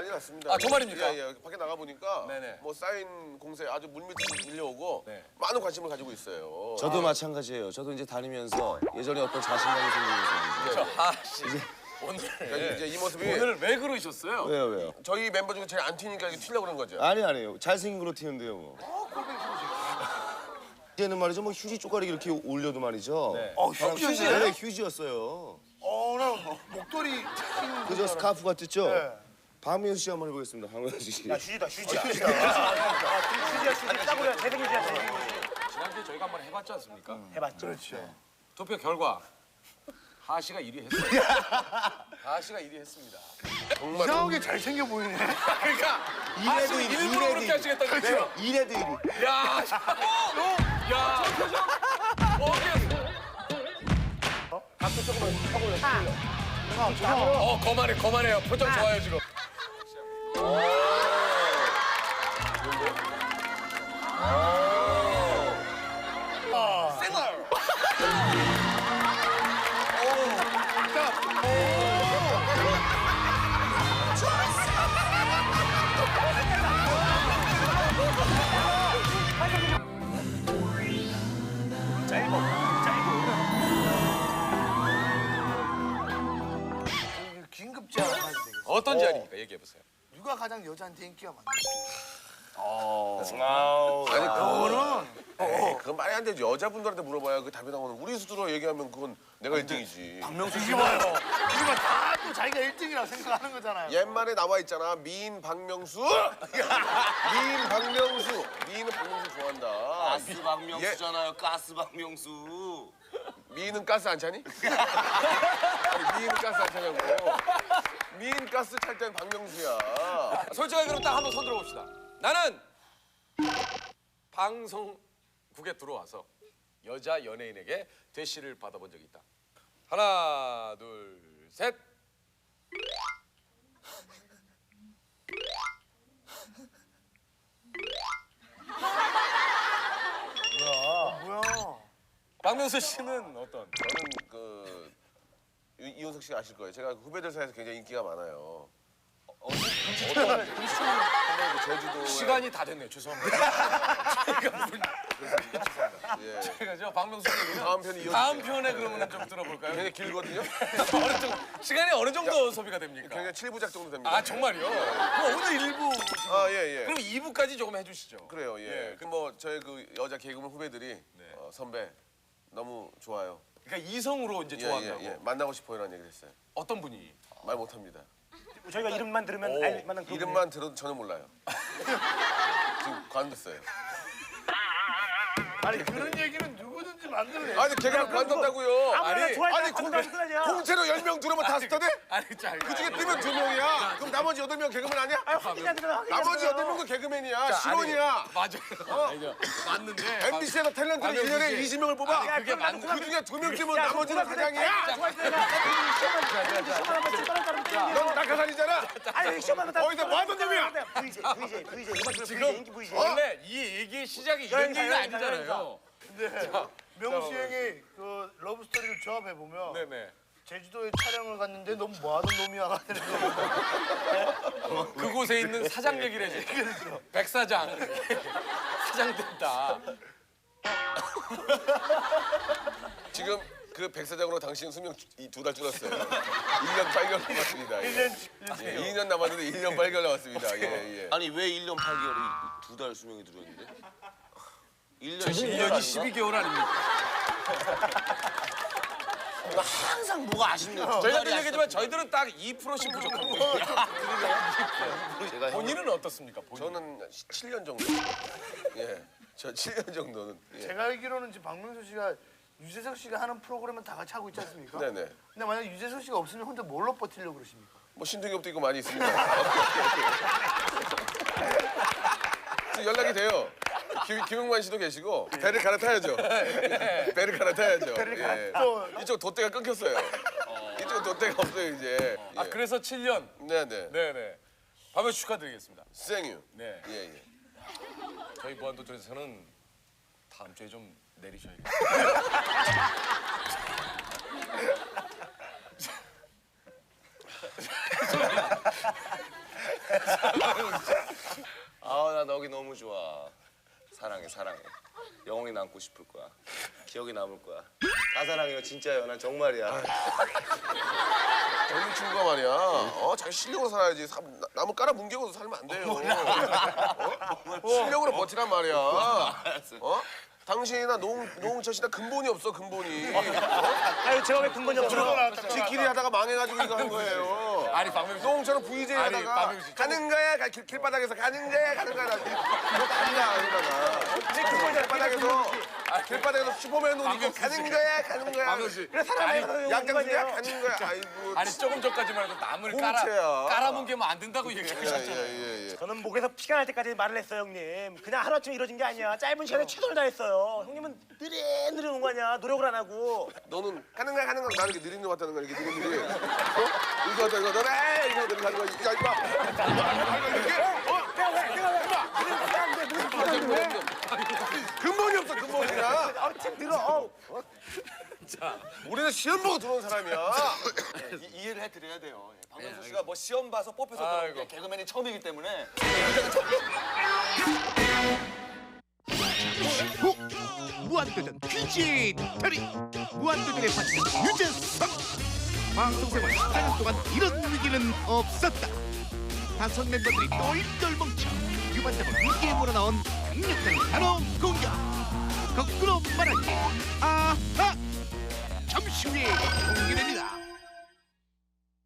이제 난리 났습니다. 아, 정말입니까? 예, 예. 밖에 나가 보니까 네네. 뭐 사인 공세 아주 물밑으로 밀려오고 네. 많은 관심을 가지고 있어요. 저도 마찬가지예요. 저도 이제 다니면서 예전에 어떤 자신감이 생기면서 저 아씨 오늘 그러니까 이제 이 모습이 오늘 왜 그러셨어요? 왜요 왜요? 저희 멤버 중에 제일 안 튀니까 이게 튀려고 그런 거죠. 아니 아니에요. 잘생긴 걸로 튀는데요 뭐. 이제는 말이죠 뭐 휴지 쪼가리 이렇게 올려도 말이죠. 네. 어, 휴지예요? 네, 휴지였어요. 어, 나 목도리 그저 스카프가 뜯죠. 네. 박명수 씨 한번 해보겠습니다. 박명수 씨. 야, 휴지다, 휴지야. 휴지야, 휴지야, 휴지. 대생이지야, 대생이. 지난주에 저희가 한번 해봤지 않습니까? 해봤죠. 그렇죠. 투표 결과 하씨가 1위 했어요. 하씨가 1위 했습니다. 정말 이상하게 잘 생겨 보이네. 그러니까 이래도 일이, 일부러 그렇게. 하시겠다는 거예요. 이래도 이리. 야, 야, 야, 어, 어, 거만해, 거만해요. 표정 좋아요 지금. 어떤 자리입니까? 얘기해 보세요. 누가 가장 여자한테 인기가 많냐? 아니 그거는 에이, 그건 말이 안 되지. 여자분들한테 물어봐야 그 답이 나오는. 우리 스스로 얘기하면 그건 내가 1등이지. 박명수 씨 봐요. 이거 다또 자기가 1등이라고 생각하는 거잖아요. 옛말에 나와 있잖아. 미인 박명수. 미인 박명수. 미인은 박명수 좋아한다. 가스 박명수잖아요. 가스 박명수. 미인은 가스 안 차니? 아니, 미인은 가스 안 차냐고. 미인 가스 찰 땐 박명수야. 솔직하게 그럼 딱 한번 손 들어봅시다. 나는 방송국에 들어와서 여자 연예인에게 대시를 받아본 적이 있다. 하나, 둘, 셋. 뭐야? 박명수 씨는 어떤? 저는 그 이- 이윤석 씨가 아실 거예요. 제가 그 후배들 사이에서 굉장히 인기가 많아요. 어떤 제주도 시간이 다 됐네요. 죄송합니다. 제가 물- 예. 저 박명수 씨 다음 편이 이어지죠. 다음 편에 그러면 좀 들어볼까요? 굉장히 길거든요. 어느 정도 시간이 어느 정도 소비가 됩니까? 굉장히 7부작 정도 됩니다. 아 정말요? 그럼 오늘 일부 아, 예, 예. 그럼 2부까지 조금 해주시죠. 그래요, 예. 그 뭐 저희 그 여자 개그맨 후배들이 어, 선배 너무 좋아요. 그러니까 이성으로 이제 예, 좋아한다고. 예, 예. 만나고 싶어요라는 얘기를 했어요. 어떤 분이? 말 못합니다. 저희가 이름만 들으면 알 만한 그런 이름만 들어도 저는 몰라요. 지금 관뒀어요. 아니 그런 얘기는 누구든지 만들래. 아니 개그맨 관뒀다고요. 아무나 아니. 아니 공, 공채로 10명 들어오면 다 스타돼? 아니 자그 중에 뜨면 두 명이야. 나머지 여덟 명 개그맨 아니야? 나머지 여덟 명도 개그맨이야. 실론이야. 맞아요. 맞는데. MBC에서 탤런트를 박명수 1년에 씨. 20명을 뽑아. 아니, 그게 맞는 그 중에 두명 뜨면 나머지는 사장이야. 넌 낙하산이잖아. 뭐 하던 놈이야? VJ, VJ, VJ. 이번 주 지금 VJ 인기 VJ. 원래 이 얘기의 시작이 이런 여행사, 얘기가 여행사, 아니잖아요. 근데 명수 형이 그 러브 스토리를 조합해 보면 네네. 제주도에 촬영을 갔는데 넌뭐 하던 놈이야 하는 거. 그곳에 있는 사장 얘기를 해줘. 백 사장. 사장 됐다. 지금 그 백사장으로 당신 수명 두달 줄었어요. 1년 8개월 남았습니다. 예. 예, 2년 남았는데 1년 8개월 남았습니다. 예, 예. 아니 왜 1년 8개월이 두 달 수명이 들었는데? 1년 1년이 12개월 아닙니까? 항상 뭐가 아쉽네요. 저희가 늘 얘기지만 저희들은 딱 2%씩 부족합니다. 제가 본인은 어떻습니까? 본인. 저는 7년 정도. 예. 저 7년 정도는. 예. 제가 알기로는 지금 박명수 씨가 유재석 씨가 하는 프로그램은 다 같이 하고 있지 않습니까? 네네. 근데 만약 유재석 씨가 없으면 혼자 뭘로 버티려고 그러십니까? 뭐 신동엽도 있고 많이 있습니다. 연락이 돼요. 김, 김용만 씨도 계시고 배를 갈아타야죠. 배를 갈아타야죠. 예. 이쪽 돛대가 끊겼어요. 이쪽 돛대가 없어요 이제. 아 예. 그래서 7년. 네네. 네네. 밤에 축하드리겠습니다. 생유. 네. 예 예. 저희 무한도전에서는 다음 주에 좀 내리셔야겠어요. 아나 너기 너무 좋아. 사랑해 사랑해. 영원히 남고 싶을 거야. 기억이 남을 거야. 다 사랑해요 진짜요. 난 정말이야. 젊은 친구가 말이야. 어, 자기 실력으로 살아야지. 사- 나- 남을 깔아 뭉개고도 살면 안 돼요. 어? 실력으로 버티란 말이야. 어? 당신이나 노홍, 노홍철 씨나 근본이 없어, 근본이. 아유 제가 왜 근본이 없어? 지끼리 하다가 망해가지고 이거 한 거예요. 아니 박명수 노홍철은 VJ 아니, 하다가 씨, 가는 거야, 가- 길, 길바닥에서 가는 거야, 가는 거야. 이거 다니나 이러다가. 길바닥에서, 길바닥에서 슈퍼맨 옷 입고 가는 거야, 가는 거야. 박명수 그래 사람이 약간 그냥 가는 거야. 아이고. 아니 조금 전까지만 해도 남을 깔아 공채야. 깔아뭉개면 안 된다고 예, 얘기하셨잖아요. 예, 예. 저는 목에서 피가 날 때까지 말을 했어요 형님 그냥 하루아침에 이루어진 게 아니야 짧은 시간에 최선을 다했어요 형님은 느릿느릿 온거 아니야 노력을 안 하고 너는 가는 거야 가는 거야 나는 이렇게 느린 것 같다는 거야 이렇게 느린 느린 어? 이거 같다 이거 너네 에이 이거 느린 가는 거야 야 이봐 이렇게 어? 근본이 없어 근본이야 아팀 들어 어. 우리는 시험 보고 들어온 사람이야 이, 해를 해드려야 돼요. 예, 박명수 씨가 뭐 시험 봐서 뽑혀서. 들어온 게 개그맨이 처음이기 때문에 후 무한도전 퀴즈 다리 무한도전에 빠진 유재석 방송생활 14년 동안 이런 위기는 없었다 다섯 멤버들이 똘똘 뭉쳐 유반장을 위기에 몰아넣은 강력한 단어 공격 거꾸로 말하기 아하! 잠시 후에 공개됩니다